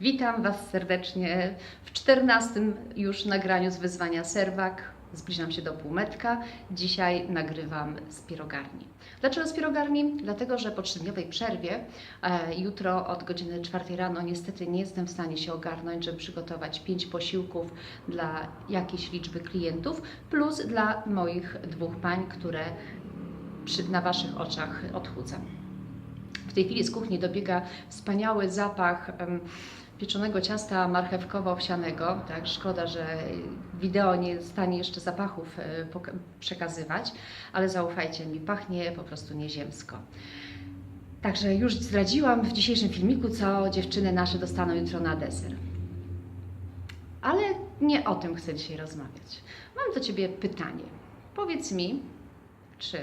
Witam Was serdecznie w 14 już nagraniu z wyzwania Serwak. Zbliżam się do półmetka. Dzisiaj nagrywam z pierogarni. Dlaczego z pierogarni? Dlatego, że po trzydniowej przerwie e, jutro od godziny 4 rano niestety nie jestem w stanie się ogarnąć, żeby przygotować 5 posiłków dla jakiejś liczby klientów, plus dla moich dwóch pań, które przy, na Waszych oczach odchudzam. Tej chwili z kuchni dobiega wspaniały zapach pieczonego ciasta marchewkowo-owsianego. Tak, szkoda, że wideo nie jest w stanie jeszcze zapachów e, przekazywać, ale zaufajcie mi, pachnie po prostu nieziemsko. Także już zdradziłam w dzisiejszym filmiku, co dziewczyny nasze dostaną jutro na deser. Ale nie o tym chcę dzisiaj rozmawiać. Mam do Ciebie pytanie. Powiedz mi, czy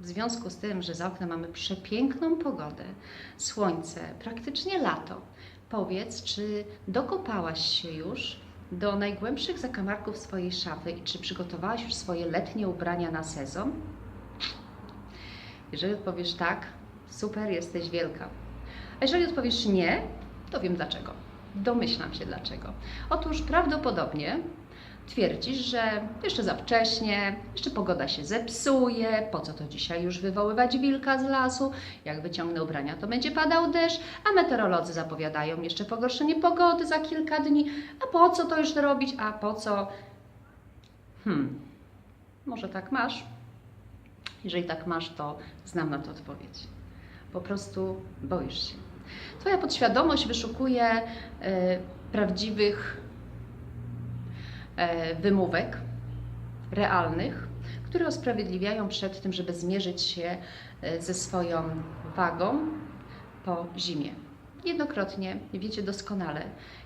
w związku z tym, że za oknem mamy przepiękną pogodę, słońce, praktycznie lato, powiedz, czy dokopałaś się już do najgłębszych zakamarków swojej szafy i czy przygotowałaś już swoje letnie ubrania na sezon? Jeżeli odpowiesz tak, super, jesteś wielka. A jeżeli odpowiesz nie, to wiem dlaczego. Domyślam się dlaczego. Otóż prawdopodobnie twierdzisz, że jeszcze za wcześnie, jeszcze pogoda się zepsuje, po co to dzisiaj już wywoływać wilka z lasu, jak wyciągnę ubrania, to będzie padał deszcz, a meteorolodzy zapowiadają jeszcze pogorszenie pogody za kilka dni, a po co to już robić, a po co... Hmm, może tak masz? Jeżeli tak masz, to znam na to odpowiedź. Po prostu boisz się. Twoja podświadomość wyszukuje e, prawdziwych wymówek realnych, które usprawiedliwiają przed tym, żeby zmierzyć się e, ze swoją wagą po zimie. Jednokrotnie wiecie doskonale,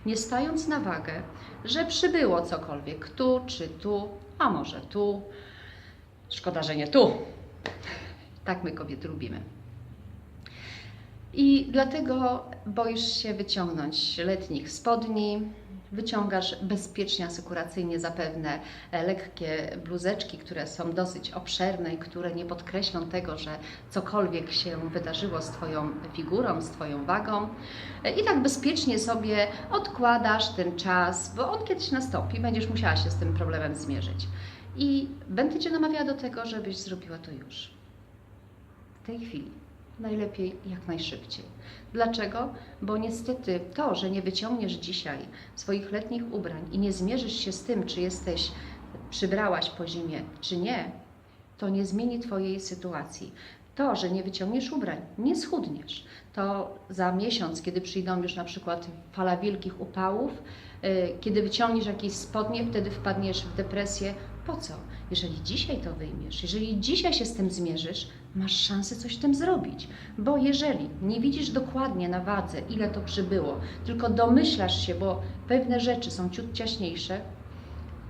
nie stając na wagę, że przybyło cokolwiek tu czy tu, a może tu. Szkoda, że nie tu. Tak my kobiety lubimy. I dlatego boisz się wyciągnąć letnich spodni, wyciągasz bezpiecznie, asekuracyjnie zapewne e, lekkie bluzeczki, które są dosyć obszerne i które nie podkreślą tego, że cokolwiek się wydarzyło z Twoją figurą, z Twoją wagą. E, I tak bezpiecznie sobie odkładasz ten czas, bo on kiedyś nastąpi, będziesz musiała się z tym problemem zmierzyć. I będę Cię namawiała do tego, żebyś zrobiła to już. W tej chwili najlepiej jak najszybciej. Dlaczego? Bo niestety to, że nie wyciągniesz dzisiaj swoich letnich ubrań i nie zmierzysz się z tym, czy jesteś przybrałaś po zimie, czy nie, to nie zmieni Twojej sytuacji. To, że nie wyciągniesz ubrań, nie schudniesz. To za miesiąc, kiedy przyjdą już na przykład fala wielkich upałów, yy, kiedy wyciągniesz jakieś spodnie, wtedy wpadniesz w depresję. Po co? Jeżeli dzisiaj to wyjmiesz, jeżeli dzisiaj się z tym zmierzysz, masz szansę coś z tym zrobić. Bo jeżeli nie widzisz dokładnie na wadze, ile to przybyło, tylko domyślasz się, bo pewne rzeczy są ciut ciaśniejsze,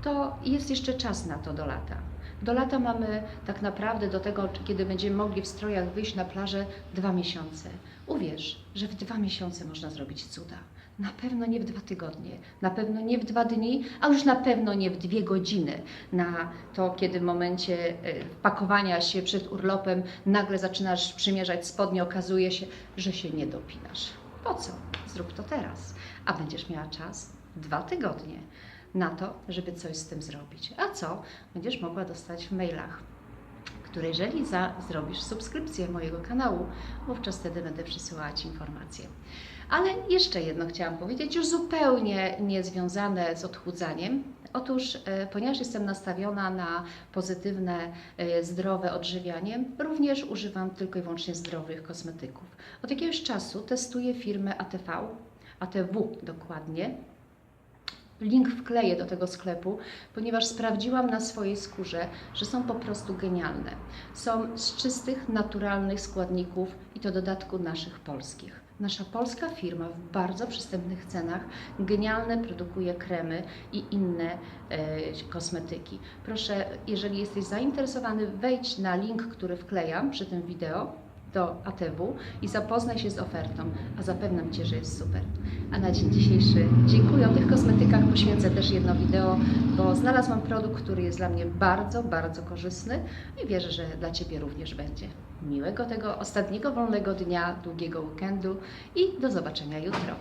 to jest jeszcze czas na to do lata. Do lata mamy tak naprawdę do tego, kiedy będziemy mogli w strojach wyjść na plażę, dwa miesiące. Uwierz, że w dwa miesiące można zrobić cuda. Na pewno nie w dwa tygodnie, na pewno nie w dwa dni, a już na pewno nie w dwie godziny. Na to, kiedy w momencie e, pakowania się przed urlopem nagle zaczynasz przymierzać spodnie, okazuje się, że się nie dopinasz. Po co? Zrób to teraz, a będziesz miała czas dwa tygodnie na to, żeby coś z tym zrobić. A co? Będziesz mogła dostać w mailach, które jeżeli za, zrobisz subskrypcję mojego kanału, wówczas wtedy będę przysyłała Ci informacje. Ale jeszcze jedno chciałam powiedzieć, już zupełnie niezwiązane z odchudzaniem. Otóż, e, ponieważ jestem nastawiona na pozytywne, e, zdrowe odżywianie, również używam tylko i wyłącznie zdrowych kosmetyków. Od jakiegoś czasu testuję firmę ATV, ATW dokładnie, Link wkleję do tego sklepu, ponieważ sprawdziłam na swojej skórze, że są po prostu genialne. Są z czystych, naturalnych składników i to dodatku naszych polskich. Nasza polska firma w bardzo przystępnych cenach genialne produkuje kremy i inne e, kosmetyki. Proszę, jeżeli jesteś zainteresowany, wejdź na link, który wklejam przy tym wideo do ATW i zapoznaj się z ofertą, a zapewniam Cię, że jest super. A na dzień dzisiejszy dziękuję. O tych kosmetykach poświęcę też jedno wideo, bo znalazłam produkt, który jest dla mnie bardzo, bardzo korzystny i wierzę, że dla Ciebie również będzie. Miłego tego ostatniego wolnego dnia, długiego weekendu i do zobaczenia jutro.